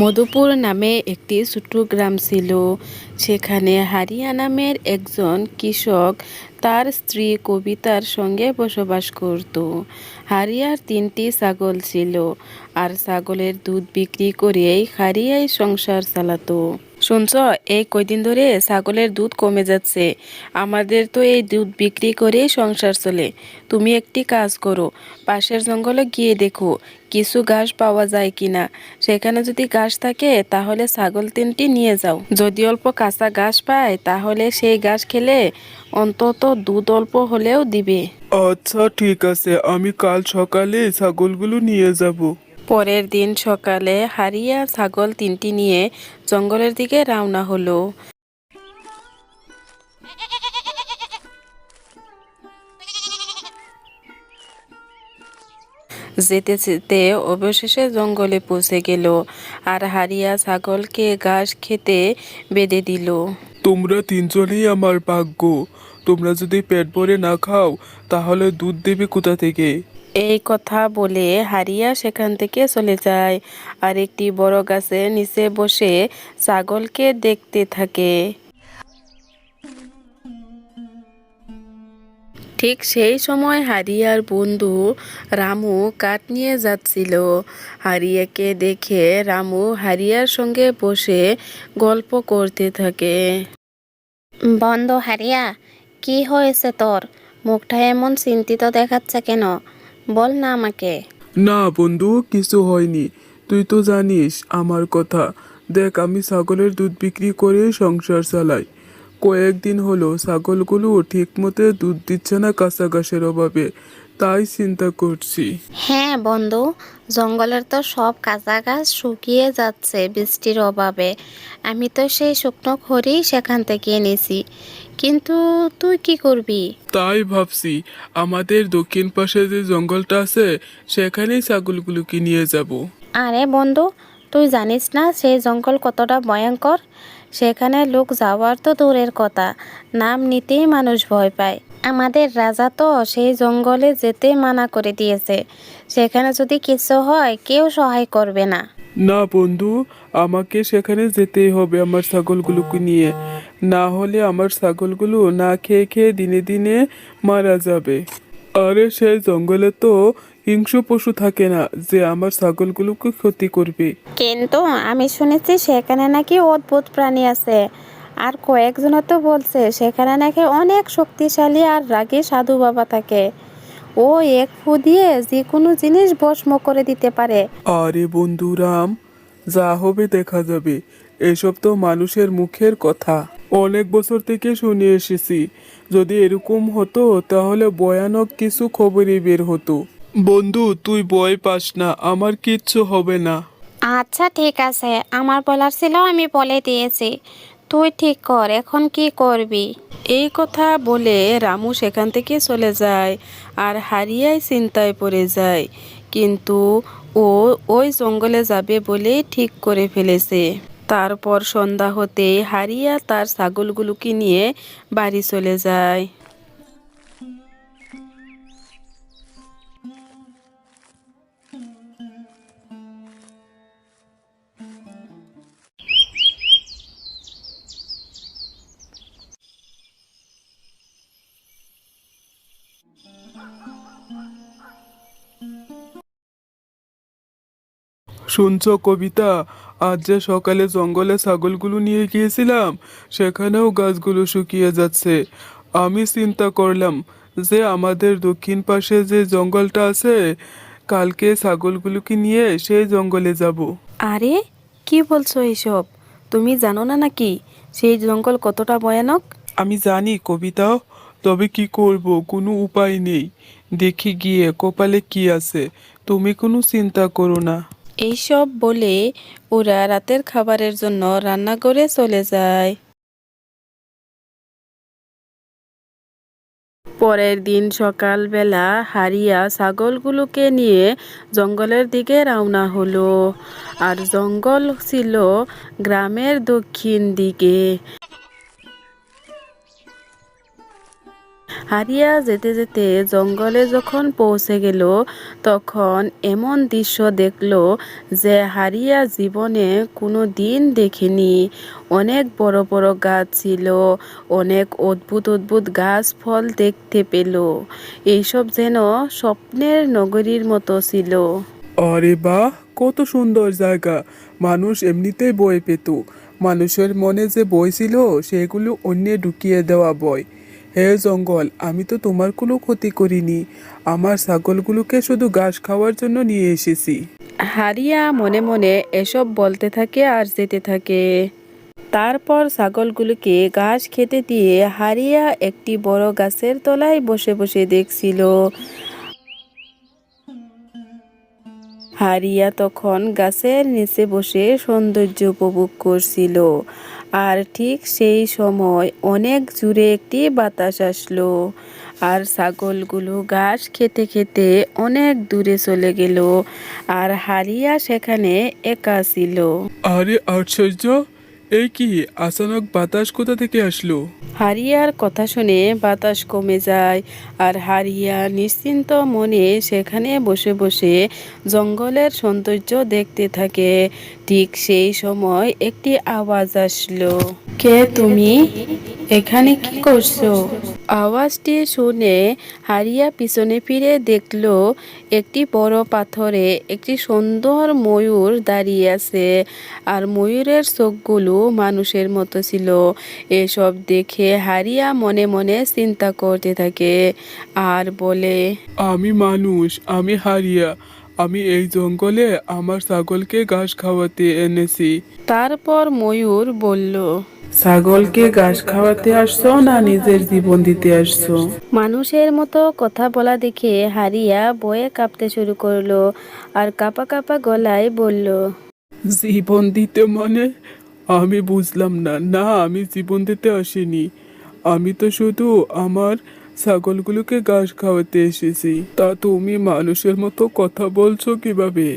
মধুপুর নামে একটি ছোট্ট গ্রাম ছিল। সেখানে হারিয়া নামের একজন কৃষক তার স্ত্রী কবিতার সঙ্গে বসবাস করত। হারিয়ার তিনটি ছাগল ছিল, আর ছাগলের দুধ বিক্রি করেই হারিয়াই সংসার চালাতো। শুনছ? এই কয়দিন ধরে ছাগলের দুধ কমে যাচ্ছে। আমাদের তো এই দুধ বিক্রি করেই সংসার চলে। তুমি একটি কাজ করো, পাশের জঙ্গলে গিয়ে দেখো, কিছু ঘাস পাওয়া যায় কিনা। সেখানে যদি ঘাস থাকে, তাহলে ছাগল তিনটি নিয়ে যাও। যদি অল্প কাঁচা ঘাস পায়, তাহলে সেই ঘাস খেলে অন্তত দুধ অল্প হলেও দিবে। আচ্ছা ঠিক আছে। আমি কাল সকালে ছাগলগুলো নিয়ে যাব। পরের দিন সকালে হারিয়া ছাগল তিনটি নিয়ে জঙ্গলের দিকে রওনা হলো। যেতে যেতে অবশেষে জঙ্গলে পৌঁছে গেল আর হারিয়া ছাগলকে ঘাস খেতে বেঁধে দিল। তোমরা তিনজনেই আমার ভাগ্য। তোমরা যদি পেট ভরে না খাও, তাহলে দুধ দেবে কোথা থেকে? এই কথা বলে হারিয়া সেখান থেকে চলে যায় আর একটি বড় গাছের নিচে বসে ছাগলকে দেখতে থাকে। ঠিক সেই সময় হারিয়ার বন্ধু রামু কাঠ নিয়ে যাচ্ছিল। হারিয়াকে দেখে রামু হারিয়ার সঙ্গে বসে গল্প করতে থাকে। বন্ধ হারিয়া, কি হয়েছে তোর? মুখটা এমন চিন্তিত দেখাচ্ছে কেন? বল না আমাকে। না বন্ধু কিছু হয়নি। তুই তো জানিস আমার কথা। দেখ আমি ছাগলের দুধ বিক্রি করে সংসার চালাই। কয়েকদিন হলো ছাগলগুলো ঠিকমতো দুধ দিচ্ছে না কাঁচা ঘাসের অভাবে। তাই চিন্তা করছি। হ্যাঁ বন্ধু জঙ্গলের তো সব কাঁচা গাছ শুকিয়ে যাচ্ছে বৃষ্টির অভাবে। আমি তো সেই শুকনো খড়ি সেখান থেকে এনেছি। কিন্তু তুই কি করবি? তাই ভাবছি আমাদের দক্ষিণ পাশে যে জঙ্গলটা আছে সেখানেই ছাগলগুলোকে নিয়ে যাব। আরে বন্ধু তুই জানিস না সেই জঙ্গল কতটা ভয়ঙ্কর? সেখানে লোক যাওয়ার তো দূরের কথা। নাম নিতেই মানুষ ভয় পায়। আমাদের রাজা তো সেই জঙ্গলে যেতে মানা করে দিয়েছে। সেখানে যদি কিছু হয় কেউ সহায় করবে না। না বন্ধু আমাকে সেখানে যেতেই হবে আমার ছাগলগুলোকে নিয়ে। না হলে আমার ছাগলগুলো না খেয়ে খেয়ে দিনে দিনে মারা যাবে। আরে সেই জঙ্গলে তো হিংস্র পশু থাকে না যে আমার ছাগলগুলোকে ক্ষতি করবে। কিন্তু আমি শুনেছি সেখানে নাকি অদ্ভুত প্রাণী আছে। আর কয়েকজন তো বলছে সেখানে নাকি অনেক শক্তিশালী আর রাগী সাধু বাবা থাকে। ও এক ফু দিয়ে যে কোনো জিনিস ভস্ম করে দিতে পারে। আরে বন্ধু রাম যা হবে দেখা যাবে। এসব তো মানুষের মুখের কথা। অনেক বছর থেকে শুনে এসেছি। যদি এরকম হতো তাহলে ভয়ানক কিছু খবরই বের হতো। বন্ধু তুই ভয় পাস না আমার কিচ্ছু হবে না। আচ্ছা ঠিক আছে। আমার বলার ছিল আমি বলে দিয়েছি। তুই ঠিক কর, এখন কি করবি? এই কথা বলে রামু সেখান থেকে চলে যায় আর হারিয়াই চিন্তায় পড়ে যায়। কিন্তু ও ওই জঙ্গলে যাবে বলেই ঠিক করে ফেলেছে। তারপর সন্ধ্যা হতে হারিয়া তার ছাগলগুলোকে নিয়ে বাড়ি চলে যায়। শুনছ কবিতা? আজ যে সকালে জঙ্গলে ছাগলগুলো নিয়ে গিয়েছিলাম সেখানেও গাছগুলো শুকিয়ে যাচ্ছে। আমি চিন্তা করলাম যে আমাদের দক্ষিণ পাশে যে জঙ্গলটা আছে কালকে ছাগলগুলোকে নিয়ে সেই জঙ্গলে যাব। আরে কি বলছো এইসব তুমি জানো না নাকি সেই জঙ্গল কতটা ভয়ানক? আমি জানি কবিতা তবে কি করব? কোনো উপায় নেই। দেখি গিয়ে কপালে কি আছে। তুমি কোনো চিন্তা করো না। এইসব বলে ওরা রাতের খাবারের জন্য রান্নাঘরে চলে যায়। পরের দিন সকালবেলা হারিয়া ছাগলগুলোকে নিয়ে জঙ্গলের দিকে রওনা হলো। আর জঙ্গল ছিল গ্রামের দক্ষিণ দিকে। হারিয়া যেতে যেতে জঙ্গলে যখন পৌঁছে গেল, তখন এমন দৃশ্য দেখল যে হারিয়া জীবনে কোনো দিন দেখেনি। অনেক বড় বড় গাছ ছিল, অনেক অদ্ভুত অদ্ভুত গাছ ফল দেখতে পেল। এইসব যেন স্বপ্নের নগরীর মতো ছিল। আরে বাহ, কত সুন্দর জায়গা। মানুষ এমনিতেই বই পেত। মানুষের মনে যে বই ছিল, সেগুলো অন্যে ঢুকিয়ে দেওয়া বই। হে জঙ্গল, আমি তো তোমার কোনো ক্ষতি করিনি। আমার ছাগলগুলোকে শুধু ঘাস খাওয়ার জন্য নিয়ে এসেছি। হারিয়া মনে মনে এসব বলতে থাকে আর যেতে থাকে। তারপর ছাগলগুলোকে ঘাস খেতে দিয়ে হারিয়া একটি বড় গাছের তলায় বসে বসে দেখছিল। হারিয়া তখন গাছের নিচে বসে সৌন্দর্য উপভোগ করছিল। আর ঠিক সেই সময় অনেক জুড়ে একটি বাতাস আসলো। আর ছাগলগুলো ঘাস খেতে খেতে অনেক দূরে চলে গেল। আর হারিয়া সেখানে একা ছিল। আরে আশ্চর্য! এই কি আচানক বাতাস কোথা থেকে আসলো? হারিয়ার কথা শুনে বাতাস কমে যায় আর হারিয়া নিশ্চিন্ত মনে সেখানে বসে বসে জঙ্গলের সৌন্দর্য দেখতে থাকে। ঠিক সেই সময় একটি আওয়াজ আসলো। কে তুমি? এখানে কি করছ? আওয়াজটি শুনে হারিয়া পিছনে ফিরে দেখল একটি বড় পাথরে একটি সুন্দর ময়ূর দাঁড়িয়ে আছে। আর ময়ূরের চোখগুলো মানুষের মতো ছিল। এসব দেখে হারিয়া মনে মনে চিন্তা করতে থাকে। আর বলে আমি মানুষ আমি হারিয়া। আমি এই জঙ্গলে আমার ছাগলকে ঘাস খাওয়াতে এনেছি। তারপর ময়ূর বলল ছাগলকে ঘাস খাওয়াতে আসছো না নিজের জীবন দিতে আসছো? মানুষের মতো কথা বলা দেখে হারিয়া বয়ে কাঁপতে শুরু করল আর কাপা কাপা গলায় বলল জীবন দিতে মানে? আমি বুঝলাম না। না আমি জীবন দিতে আসিনি। আমি তো শুধু আমার ছাগলগুলোকে ঘাস খাওয়াতে এসেছি। তা তুমি মানুষের মতো কথা বলছো কীভাবে?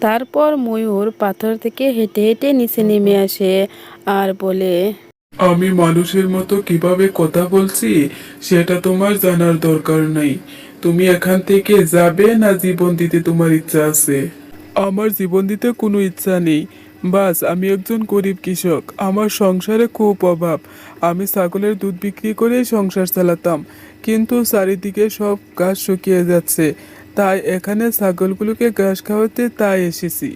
তারপর ময়ূর পাথর থেকে হেঁটে হেঁটে নিচে নেমে আসে আর বলে, আমি মানুষের মতো কীভাবে কথা বলছি, সেটা তোমার জানার দরকার নাই। তুমি এখান থেকে যাবে না জীবন দিতে তোমার ইচ্ছা আছে? আমার জীবন দিতে কোনো ইচ্ছা নেই। বাস, আমি একজন গরিব কৃষক। আমার সংসারে খুব অভাব। আমি ছাগলের দুধ বিক্রি করে সংসার চালাতাম। কিন্তু চারিদিকে সব গাছ শুকিয়ে যাচ্ছে। তাই এখানে ছাগলগুলোকে ঘাস খাওয়াতে তাই এসেছি।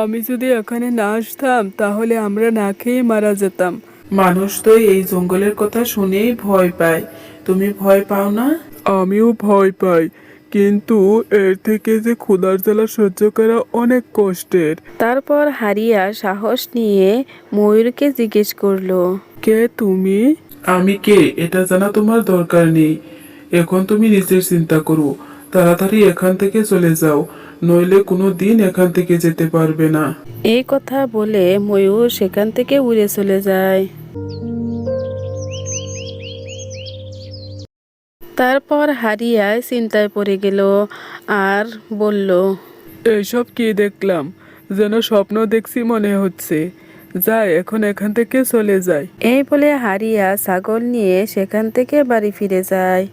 আমি যদি এখানে না আসতাম তাহলে আমরা না খেয়ে মারা যেতাম। মানুষ তো এই জঙ্গলের কথা শুনেই ভয় পায়। তুমি ভয় পাও না? আমিও ভয় পাই কিন্তু এর থেকে যে ক্ষুধার জ্বালা সহ্য করা অনেক কষ্টের। তারপর হারিয়া সাহস নিয়ে ময়ূরকে জিজ্ঞেস করল কে তুমি? আমি কে? এটা জানা তোমার দরকার নেই। এখন তুমি নিজের চিন্তা করো। তাড়াতাড়ি এখান থেকে চলে যাও নইলে কোনো দিন এখান থেকে যেতে পারবে না। এই কথা বলে ময়ূর সেখান থেকে উড়ে চলে যায়। তারপর হারিয়ায় চিন্তায় পড়ে গেল আর বলল এইসব কি দেখলাম? যেন স্বপ্ন দেখছি মনে হচ্ছে। যাই এখন এখান থেকে চলে যাই এই বলে হারিয়া ছাগল নিয়ে সেখান থেকে বাড়ি ফিরে যায়।